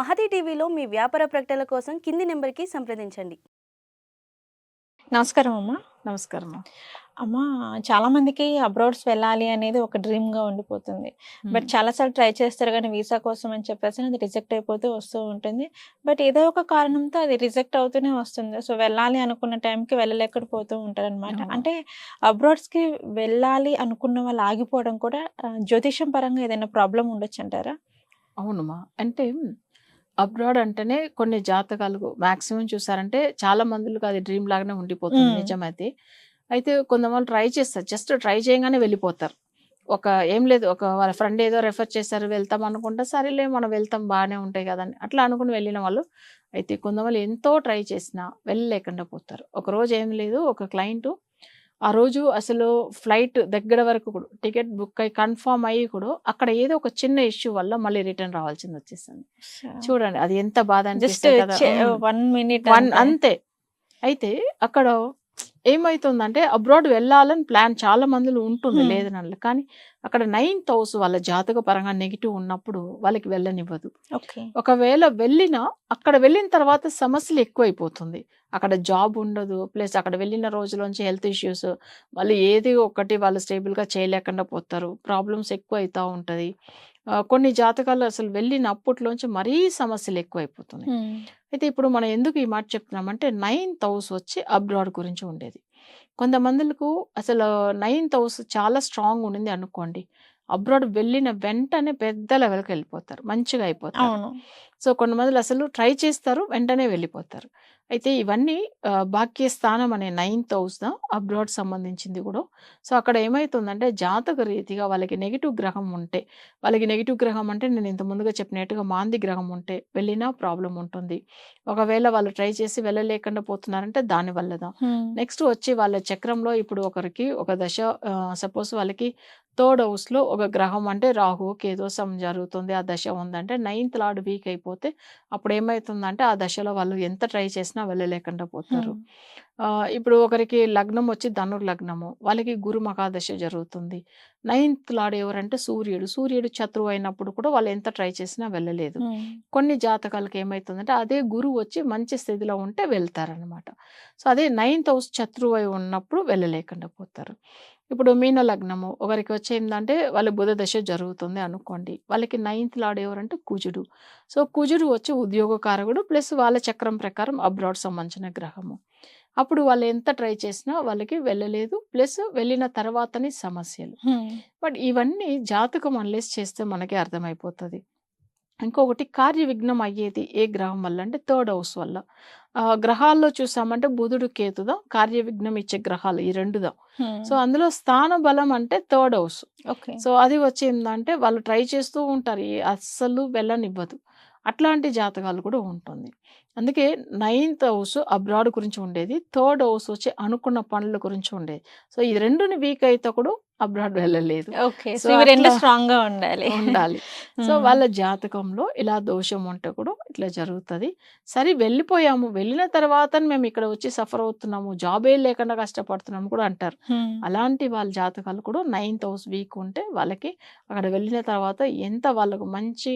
మహతి టీవీలో మీ వ్యాపార ప్రకటనల కోసం కింది నెంబర్కి సంప్రదించండి. నమస్కారం అమ్మా. నమస్కారం అమ్మా చాలా మందికి అబ్రాడ్స్ వెళ్ళాలి అనేది ఒక డ్రీమ్గా ఉండిపోతుంది. బట్ చాలాసార్లు ట్రై చేస్తారు కానీ వీసా కోసం అని చెప్పేసి అది రిజెక్ట్ అయిపోతూ వస్తూ ఉంటుంది. బట్ ఏదో ఒక కారణంతో అది రిజెక్ట్ అవుతూనే వస్తుంది. సో వెళ్ళాలి అనుకున్న టైంకి వెళ్ళలేకపోతూ ఉంటారు అనమాట. అంటే అబ్రాడ్స్కి వెళ్ళాలి అనుకున్న వాళ్ళు ఆగిపోవడం కూడా జ్యోతిషం పరంగా ఏదైనా ప్రాబ్లం ఉండొచ్చు అంటారా? అవునమ్మా అంటే అబ్రాడ్ అంటేనే కొన్ని జాతకాలు మాక్సిమం చూసారంటే చాలా మందికి అది డ్రీమ్ లాగానే ఉండిపోతుంది. నిజమైతే. అయితే కొంతమంది ట్రై చేస్తారు. జస్ట్ ట్రై చేయగానే వెళ్ళిపోతారు. ఒక ఏం లేదు ఒక వాళ్ళ ఫ్రెండ్ ఏదో రెఫర్ చేశారు వెళ్తాం అనుకుంటే సరేలే మనం వెళ్తాం బాగానే ఉంటాయి కదని అట్లా అనుకుని వెళ్ళిన వాళ్ళు అయితే కొంతమంది ఎంతో ట్రై చేసినా వెళ్ళలేకుండా పోతారు. ఒక రోజు ఏం లేదు ఒక క్లయింట్ ఆ రోజు అసలు ఫ్లైట్ దగ్గర వరకు కూడా టికెట్ బుక్ అయ్యి కన్ఫర్మ్ అయ్యి కూడా అక్కడ ఏదో ఒక చిన్న ఇష్యూ వల్ల మళ్ళీ రిటర్న్ రావాల్సింది వచ్చేసింది. చూడండి అది ఎంత బాధ జస్ట్. వన్ మినిట్ వన్ అంతే. అయితే అక్కడ ఏమైతుందంటే అబ్రాడ్ వెళ్ళాలని ప్లాన్ చాలా మందిలో ఉంటుంది. లేదనల్ల కానీ అక్కడ నైన్త్ హౌస్ వాళ్ళ జాతక పరంగా నెగిటివ్ ఉన్నప్పుడు వాళ్ళకి వెళ్ళనివ్వదు. ఒకవేళ వెళ్ళినా అక్కడ వెళ్ళిన తర్వాత సమస్యలు ఎక్కువైపోతుంది. అక్కడ జాబ్ ఉండదు. ప్లస్ అక్కడ వెళ్ళిన రోజులోంచి హెల్త్ ఇష్యూస్ మళ్ళీ ఏది ఒకటి వాళ్ళు స్టేబుల్గా చేయలేకుండా పోతారు. ప్రాబ్లమ్స్ ఎక్కువ అవుతూ ఉంటుంది. కొన్ని జాతకాలు అసలు వెళ్ళిన అప్పట్లోంచి మరీ సమస్యలు ఎక్కువైపోతున్నాయి. అయితే ఇప్పుడు మనం ఎందుకు ఈ మాట చెప్తున్నామంటే నైన్త్ హౌస్ వచ్చి అబ్రాడ్ గురించి ఉండేది. కొంతమందిలకు అసలు నైన్త్ హౌస్ చాలా స్ట్రాంగ్ ఉండింది అనుకోండి. అబ్రాడ్ వెళ్ళిన వెంటనే పెద్ద లెవెల్కి వెళ్ళిపోతారు మంచిగా అయిపోతారు. సో కొంతమంది అసలు ట్రై చేస్తారు వెంటనే వెళ్ళిపోతారు. అయితే ఇవన్నీ ఆ, భాగ్యస్థానం అనే నైన్త్ హౌస్ దా అబ్రాడ్ సంబంధించింది కూడా. సో అక్కడ ఏమవుతుందంటే జాతక రీతిగా వాళ్ళకి నెగిటివ్ గ్రహం ఉంటే వాళ్ళకి నెగిటివ్ గ్రహం అంటే నేను ఇంత ముందుగా చెప్పినట్టుగా మాంది గ్రహం ఉంటే వెళ్ళినా ప్రాబ్లం ఉంటుంది. ఒకవేళ వాళ్ళు ట్రై చేసి వెళ్ళలేకుండా పోతున్నారంటే దాని వల్లదా. నెక్స్ట్ వచ్చి వాళ్ళ చక్రంలో ఇప్పుడు ఒకరికి ఒక దశ సపోజ్ వాళ్ళకి థర్డ్ హౌస్లో ఒక గ్రహం అంటే రాహు కేదోసం జరుగుతుంది ఆ దశ ఉందంటే నైన్త్ లార్డ్ వీక్ అయిపోతే అప్పుడు ఏమవుతుందంటే ఆ దశలో వాళ్ళు ఎంత ట్రై చేసినా వెళ్ళలేకుండా పోతారు. ఆ, ఇప్పుడు ఒకరికి లగ్నం వచ్చి ధనుర్ లగ్నము వాళ్ళకి గురు మహాదశ జరుగుతుంది. నైన్త్ లార్డ్ ఎవరంటే సూర్యుడు. సూర్యుడు శత్రువు అయినప్పుడు కూడా వాళ్ళు ఎంత ట్రై చేసినా వెళ్ళలేదు. కొన్ని జాతకాలకు ఏమవుతుందంటే అదే గురువు వచ్చి మంచి స్థితిలో ఉంటే వెళ్తారనమాట. సో అదే నైన్త్ హౌస్ శత్రువు అయి ఉన్నప్పుడు వెళ్ళలేకుండా పోతారు. ఇప్పుడు మీన లగ్నము ఒకరికి వచ్చి ఏంటంటే వాళ్ళ బుధ దశ జరుగుతుంది అనుకోండి. వాళ్ళకి నైన్త్ లార్డ్ ఎవరంటే కుజుడు. సో కుజుడు వచ్చి ఉద్యోగకారకుడు ప్లస్ వాళ్ళ చక్రం ప్రకారం అబ్రాడ్ సంబంధించిన గ్రహము. అప్పుడు వాళ్ళు ఎంత ట్రై చేసినా వాళ్ళకి వెళ్ళలేదు ప్లస్ వెళ్ళిన తర్వాతని సమస్యలు. బట్ ఇవన్నీ జాతకం అనలైజ్ చేస్తే మనకి అర్థమైపోతుంది. ఇంకొకటి కార్య విఘ్నం అయ్యేది ఏ గ్రహం వల్ల అంటే థర్డ్ హౌస్ వల్ల. గ్రహాల్లో చూసామంటే బుధుడు కేతుదా కార్య విఘ్నం ఇచ్చే గ్రహాలు ఈ రెండుదా. సో అందులో స్థాన బలం అంటే థర్డ్ హౌస్. ఓకే. సో అది వచ్చి ఏంటంటే వాళ్ళు ట్రై చేస్తూ ఉంటారు అస్సలు వెళ్ళనివ్వదు. అట్లాంటి జాతకాలు కూడా ఉంటుంది. అందుకే నైన్త్ హౌస్ అబ్రాడ్ గురించి ఉండేది థర్డ్ హౌస్ వచ్చి అనుకున్న పనుల గురించి ఉండేది. సో ఈ రెండుని వీక్ అయితే కూడా అబ్రాడ్ వెళ్ళలేదు. ఓకే సో రెండు స్ట్రాంగ్గా ఉండాలి. ఉండాలి. సో. వాళ్ళ జాతకంలో ఇలా దోషం ఉంటే కూడా ఇట్లా జరుగుతుంది. సరే వెళ్ళిపోయాము. వెళ్ళిన తర్వాత మేము ఇక్కడ వచ్చి సఫర్ అవుతున్నాము. జాబే లేకుండా కష్టపడుతున్నాము కూడా అంటారు. అలాంటి వాళ్ళ జాతకాలు కూడా నైన్త్ హౌస్ వీక్ ఉంటే వాళ్ళకి అక్కడ వెళ్ళిన తర్వాత ఎంత వాళ్ళకు మంచి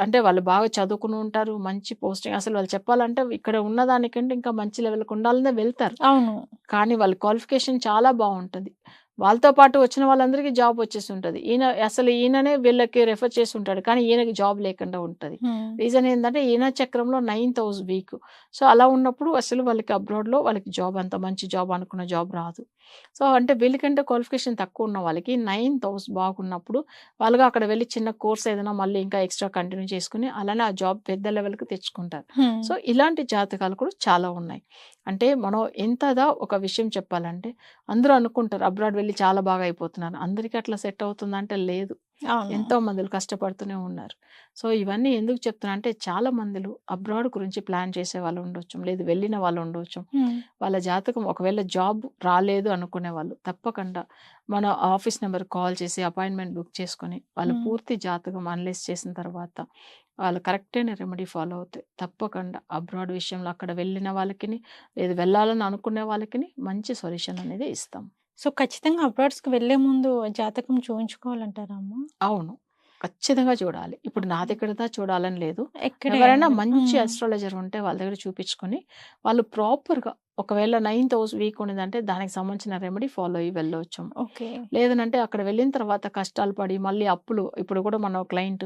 అంటే వాళ్ళు బాగా చదువుకుని ఉంటారు మంచి పోస్టింగ్. అసలు వాళ్ళు చెప్పాలంటే ఇక్కడ ఉన్నదానికంటే ఇంకా మంచి లెవెల్కి ఉండాలనే వెళ్తారు. అవును. కానీ వాళ్ళ క్వాలిఫికేషన్ చాలా బాగుంటుంది. వాళ్ళతో పాటు వచ్చిన వాళ్ళందరికీ జాబ్ వచ్చేసి ఉంటుంది. ఈయన అసలు ఈయననే వీళ్ళకి రెఫర్ చేసి ఉంటాడు. కానీ ఈయనకి జాబ్ లేకుండా ఉంటుంది. రీజన్ ఏంటంటే ఈయన చక్రంలో నైన్త్ హౌస్ వీక్ సో అలా ఉన్నప్పుడు అసలు వాళ్ళకి అబ్రాడ్లో వాళ్ళకి జాబ్ అంత మంచి జాబ్ అనుకున్న జాబ్ రాదు. సో అంటే వీళ్ళకంటే క్వాలిఫికేషన్ తక్కువ ఉన్న వాళ్ళకి నైన్త్ హౌస్ బాగున్నప్పుడు వాళ్ళగా అక్కడ వెళ్ళి చిన్న కోర్స్ ఏదైనా మళ్ళీ ఇంకా ఎక్స్ట్రా కంటిన్యూ చేసుకుని అలానే ఆ జాబ్ పెద్ద లెవెల్కి తెచ్చుకుంటారు. సో ఇలాంటి జాతకాలు కూడా చాలా ఉన్నాయి. అంటే మనం ఎంతదా ఒక విషయం చెప్పాలంటే అందరూ అనుకుంటారు అబ్రాడ్ వెళ్ళి చాలా బాగా అయిపోతున్నారు. అందరికీ అట్లా సెట్ అవుతుందంటే లేదు. ఎంతో మందిలు కష్టపడుతూనే ఉన్నారు. సో ఇవన్నీ ఎందుకు చెప్తున్నా అంటే చాలా మందిలు అబ్రాడ్ గురించి ప్లాన్ చేసే వాళ్ళు ఉండొచ్చు లేదు వెళ్ళిన వాళ్ళు ఉండొచ్చు. వాళ్ళ జాతకం ఒకవేళ జాబ్ రాలేదు అనుకునే వాళ్ళు తప్పకుండా మన ఆఫీస్ నెంబర్ కాల్ చేసి అపాయింట్మెంట్ బుక్ చేసుకొని వాళ్ళ. పూర్తి జాతకం అనలైజ్ చేసిన తర్వాత వాళ్ళు కరెక్ట్ అయిన రెమెడీ ఫాలో అవుతాయి తప్పకుండా అబ్రాడ్ విషయంలో అక్కడ వెళ్ళిన వాళ్ళకి లేదు వెళ్ళాలని అనుకునే వాళ్ళకి మంచి సొల్యూషన్ అనేది ఇస్తాం. సో ఖచ్చితంగా అబ్రాడ్స్కి వెళ్ళే ముందు జాతకం చూపించుకోవాలంటారా అమ్మా అవును ఖచ్చితంగా చూడాలి. ఇప్పుడు నా ఓకే. దగ్గరదా చూడాలని లేదు. ఎక్కడ ఎవరైనా? మంచి. అస్ట్రాలజర్ ఉంటే వాళ్ళ దగ్గర చూపించుకొని, వాళ్ళు ప్రాపర్‌గా ఒకవేళ నైన్త్ హౌస్ వీక్ ఉన్నదంటే దానికి సంబంధించిన రెమెడీ ఫాలో అయ్యి వెళ్ళొచ్చు. ఓకే. లేదనంటే అక్కడ వెళ్ళిన తర్వాత కష్టాలు పడి మళ్ళీ అప్పులు ఇప్పుడు కూడా మన క్లయింట్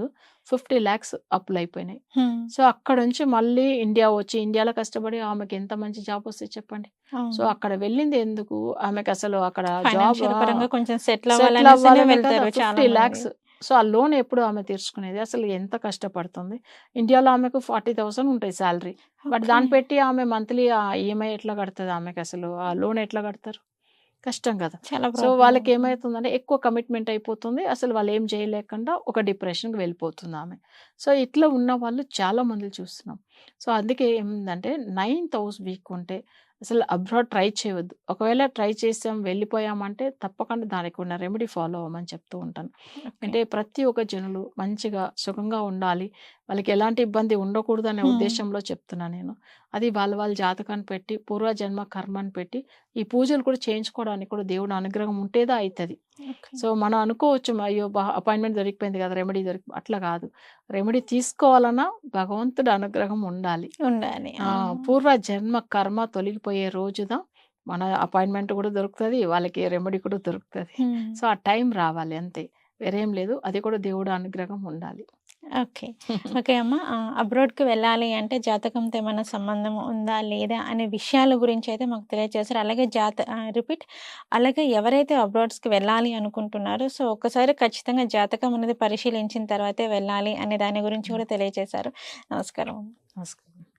50,00,000 అప్పులయిపోయినాయి. హ్మ్. సో, అక్కడుంచి మళ్ళీ ఇండియా వచ్చి ఇండియాలో కష్టపడి ఆమెకి ఎంత మంచి జాబ్ వస్తాయి చెప్పండి. సో. అక్కడ వెళ్ళింది ఎందుకు? ఆమెకసలు అక్కడ జాబ్ కొంచెం సెటిల్ సెటిల్ అవ్వాలనేసనే అవ్వాలనే కదా! వెళ్తారు చాలా మంది. 50,00,000 సో, ఆ లోన్ ఎప్పుడు ఆమె తీర్చుకునేది? అసలు ఎంత కష్టపడుతుంది? ఇండియాలో ఆమెకు 40,000 ఉంటాయి సాలరీ. బట్. దాన్ని పెట్టి ఆమె మంత్లీ ఆ ఈఎంఐ ఎట్లా కడతది ఆమెకసలు? ఆ లోన్ ఎట్లా కడతారు? కష్టం కదా! చాలా సో, వాళ్ళకి. ఏమైతుందంటే ఎక్కువ కమిట్మెంట్ అయిపోతుంది. అసలు వాళ్ళు ఏం చేయలేకుండా ఒక డిప్రెషన్‌కి వెళ్ళిపోతుంది ఆమె. సో, ఇట్లా ఉన్న వాళ్ళు చాలా మందిని చూస్తున్నాం. సో, అందుకే ఏముందంటే నైన్త్ హౌస్ వీక్ ఉంటే అసలు అబ్రాడ్ ట్రై చేయవద్దు. ఒకవేళ ట్రై చేసాం, వెళ్ళిపోయామంటే తప్పకుండా దానికి ఉన్న రెమెడీ ఫాలో అవ్వమని చెప్తూ ఉంటాను. అంటే ప్రతి ఒక్క జనులు మంచిగా సుఖంగా ఉండాలి. వాళ్ళకి ఎలాంటి ఇబ్బంది ఉండకూడదనే హ్మ్. ఉద్దేశంలో చెప్తున్నా నేను. అది వాళ్ళ వాళ్ళ జాతకాన్ని పెట్టి పూర్వజన్మ కర్మని పెట్టి ఈ పూజలు కూడా చేయించుకోవడానికి కూడా దేవుడి అనుగ్రహం ఉంటేదా అయితది. ఓకే. సో, మనం అనుకోవచ్చు అయ్యో! అపాయింట్మెంట్ దొరికిపోయింది కదా! రెమెడీ దొరికి అట్లా కాదు. రెమెడీ తీసుకోవాలన్నా భగవంతుడి అనుగ్రహం ఉండాలి. ఉండాలి. పూర్వ జన్మ కర్మ తొలగిపోయే రోజున మన అపాయింట్మెంట్ కూడా దొరుకుతది. వాళ్ళకి రెమెడీ కూడా దొరుకుతది. సో, ఆ టైం రావాలి అంతే. వేరేం లేదు. అది కూడా దేవుడి అనుగ్రహం ఉండాలి. ఓకే. ఓకే అమ్మ. అబ్రాడ్‌కి వెళ్ళాలి అంటే జాతకంతో ఏమన్నా సంబంధం ఉందా? లేదా? అనే విషయాల గురించి అయితే మాకు తెలియజేశారు. అలాగే జాత రిపీట్ అలాగే ఎవరైతే అబ్రాడ్స్‌కి వెళ్ళాలి అనుకుంటున్నారో సో, ఒక్కసారి ఖచ్చితంగా జాతకం అనేది పరిశీలించిన తర్వాతే వెళ్ళాలి అనే దాని గురించి. కూడా తెలియజేశారు. నమస్కారం. నమస్కారం.